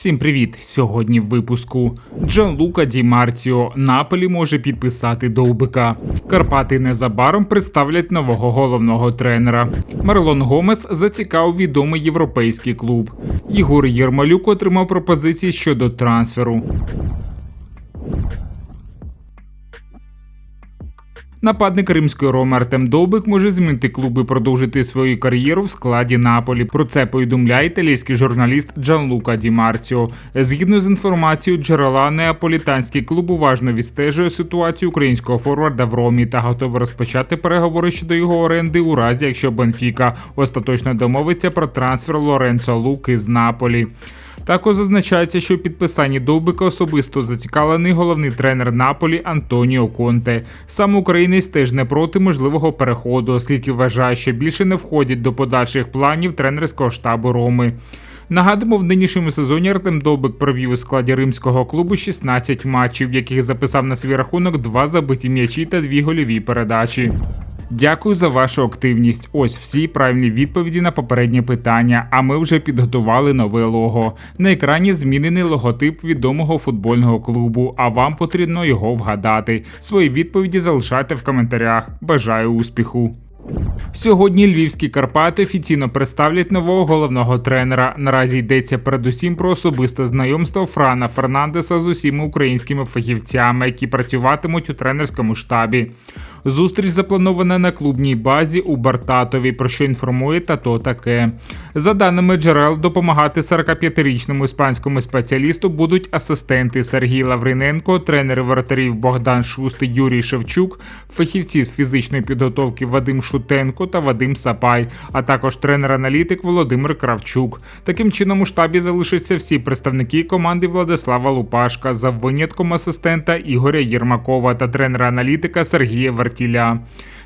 Всім привіт! Сьогодні в випуску Джанлука Ді Марціо Наполі може підписати довбика. Карпати незабаром представлять нового головного тренера. Марлон Гомес зацікавив відомий європейський клуб. Єгор Єрмалюк отримав пропозиції щодо трансферу. Нападник римської Роми Артем Довбик може змінити клуб і продовжити свою кар'єру в складі Наполі. Про це повідомляє італійський журналіст Джанлука Ді Марціо. Згідно з інформацією джерела, неаполітанський клуб уважно відстежує ситуацію українського форварда в Ромі та готовий розпочати переговори щодо його оренди у разі, якщо Бенфіка остаточно домовиться про трансфер Лоренцо Луки з Наполі. Також зазначається, що у Довбика особисто зацікавлений головний тренер Наполі Антоніо Конте. Сам українець теж не проти можливого переходу, оскільки вважає, що більше не входять до подальших планів тренерського штабу Роми. Нагадуємо, в нинішньому сезоні Артем Довбик провів у складі римського клубу 16 матчів, в яких записав на свій рахунок два забиті м'ячі та дві гольові передачі. Дякую за вашу активність. Ось всі правильні відповіді на попереднє питання. А ми вже підготували нове лого. На екрані змінений логотип відомого футбольного клубу, а вам потрібно його вгадати. Свої відповіді залишайте в коментарях. Бажаю успіху! Сьогодні львівські Карпати офіційно представлять нового головного тренера. Наразі йдеться передусім про особисте знайомство Франа Фернандеса з усіма українськими фахівцями, які працюватимуть у тренерському штабі. Зустріч запланована на клубній базі у Бартатові, про що інформує тато таке. За даними джерел, допомагати 45-річному іспанському спеціалісту будуть асистенти Сергій Лавриненко, тренери воротарів Богдан Шустий, Юрій Шевчук, фахівці з фізичної підготовки Вадим Шутенко та Вадим Сапай, а також тренер-аналітик Володимир Кравчук. Таким чином у штабі залишаться всі представники команди Владислава Лупашка за винятком асистента Ігоря Єрмакова та тренера-аналітика Сергія Вертіля.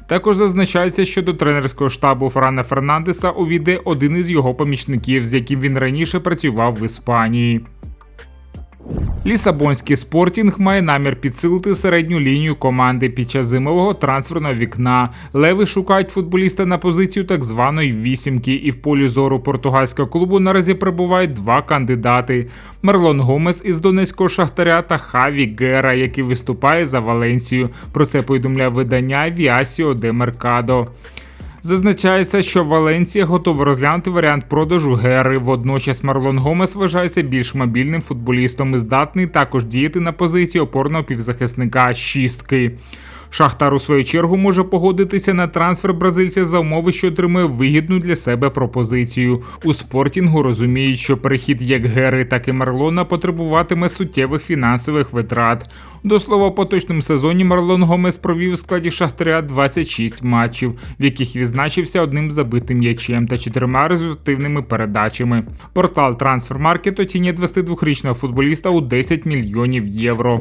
Також зазначається, що до тренерського штабу Франа Фернандеса увійде один із його помічників, з яким він раніше працював в Іспанії. Лісабонський спортінг має намір підсилити середню лінію команди під час зимового трансферного вікна. Леви шукають футболіста на позицію так званої вісімки, і в полі зору португальського клубу наразі перебувають два кандидати: Мерлон Гомес із Донецького шахтаря та Хаві Гера, який виступає за Валенсію. Про це повідомляє видання Віасіо де Меркадо. Зазначається, що Валенція готова розглянути варіант продажу Гери. Водночас Марлон Гомес вважається більш мобільним футболістом і здатний також діяти на позиції опорного півзахисника шістки. Шахтар у свою чергу може погодитися на трансфер бразильця за умови, що отримує вигідну для себе пропозицію. У спортінгу розуміють, що перехід як Гери, так і Марлона потребуватиме суттєвих фінансових витрат. До слова, поточному сезоні Марлон Гомес провів у складі Шахтаря 26 матчів, в яких відзначився одним забитим м'ячем та чотирма результативними передачами. Портал Transfermarkt оцінює 22-річного футболіста у 10 мільйонів євро.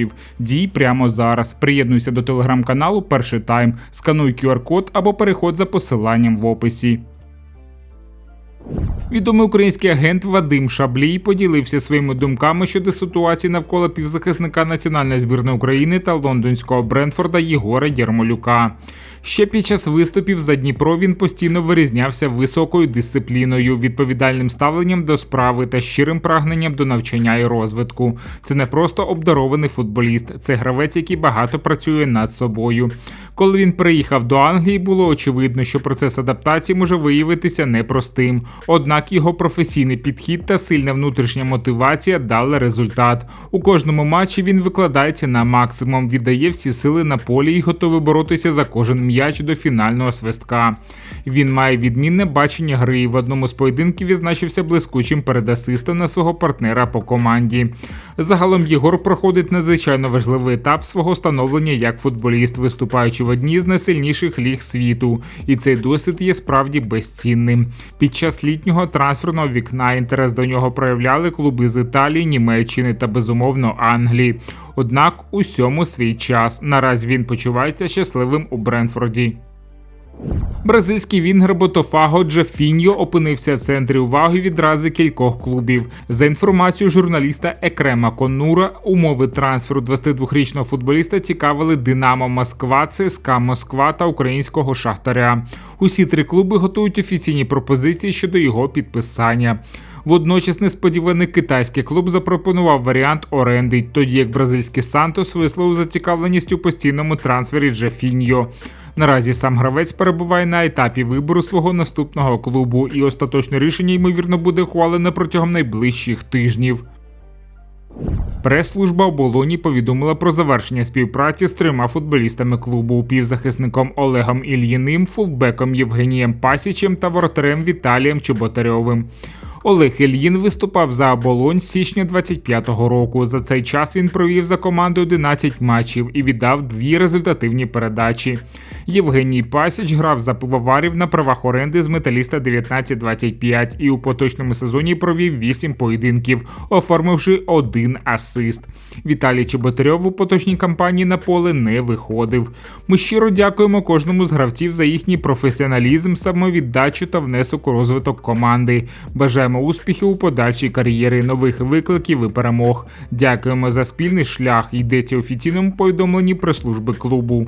ресурсів. Дій прямо зараз. Приєднуйся до телеграм-каналу Перший Тайм, скануй QR-код або переходь за посиланням в описі. Відомий український агент Вадим Шаблій поділився своїми думками щодо ситуації навколо півзахисника національної збірної України та лондонського Бренфорда Єгора Єрмолюка. Ще під час виступів за Дніпро він постійно вирізнявся високою дисципліною, відповідальним ставленням до справи та щирим прагненням до навчання і розвитку. Це не просто обдарований футболіст, це гравець, який багато працює над собою. Коли він приїхав до Англії, було очевидно, що процес адаптації може виявитися непростим. Однак його професійний підхід та сильна внутрішня мотивація дали результат. У кожному матчі він викладається на максимум, віддає всі сили на полі і готовий боротися за кожен м'яч до фінального свистка. Він має відмінне бачення гри і в одному з поєдинків відзначився блискучим передасистом на свого партнера по команді. Загалом Єгор проходить надзвичайно важливий етап свого становлення як футболіст, виступаючи в одній з найсильніших ліг світу, і цей досвід є справді безцінним. Під час літнього трансферного вікна інтерес до нього проявляли клуби з Італії, Німеччини та безумовно Англії. Однак усьому свій час наразі він почувається щасливим у Бренфорді. Бразильський вінгер Ботофаго Джафіньо опинився в центрі уваги відразу кількох клубів. За інформацією журналіста Екрема Конура, умови трансферу 22-річного футболіста цікавили Динамо Москва, ЦСКА Москва та українського Шахтаря. Усі три клуби готують офіційні пропозиції щодо його підписання. Водночас несподіваний китайський клуб запропонував варіант оренди, тоді як бразильський Сантос висловив зацікавленість у постійному трансфері Джафіньо. Наразі сам гравець перебуває на етапі вибору свого наступного клубу, і остаточне рішення ймовірно буде ухвалене протягом найближчих тижнів. Прес-служба оболоні повідомила про завершення співпраці з трьома футболістами клубу: півзахисником Олегом Ільїним, фулбеком Євгенієм Пасічем та воротарем Віталієм Чоботарьовим. Олег Ільїн виступав за оболонь з січня 25-го року. За цей час він провів за командою 11 матчів і віддав дві результативні передачі. Євгеній Пасіч грав за пивоварів на правах оренди з металіста 19-25 і у поточному сезоні провів 8 поєдинків, оформивши один асист. Віталій Чеботарьов у поточній кампанії на поле не виходив. Ми щиро дякуємо кожному з гравців за їхній професіоналізм, самовіддачу та внесок у розвиток команди. Бажаємо успіхів у подальшій кар'єрі, нових викликів і перемог. Дякуємо за спільний шлях. Йдеться офіційному повідомленні прес-служби клубу.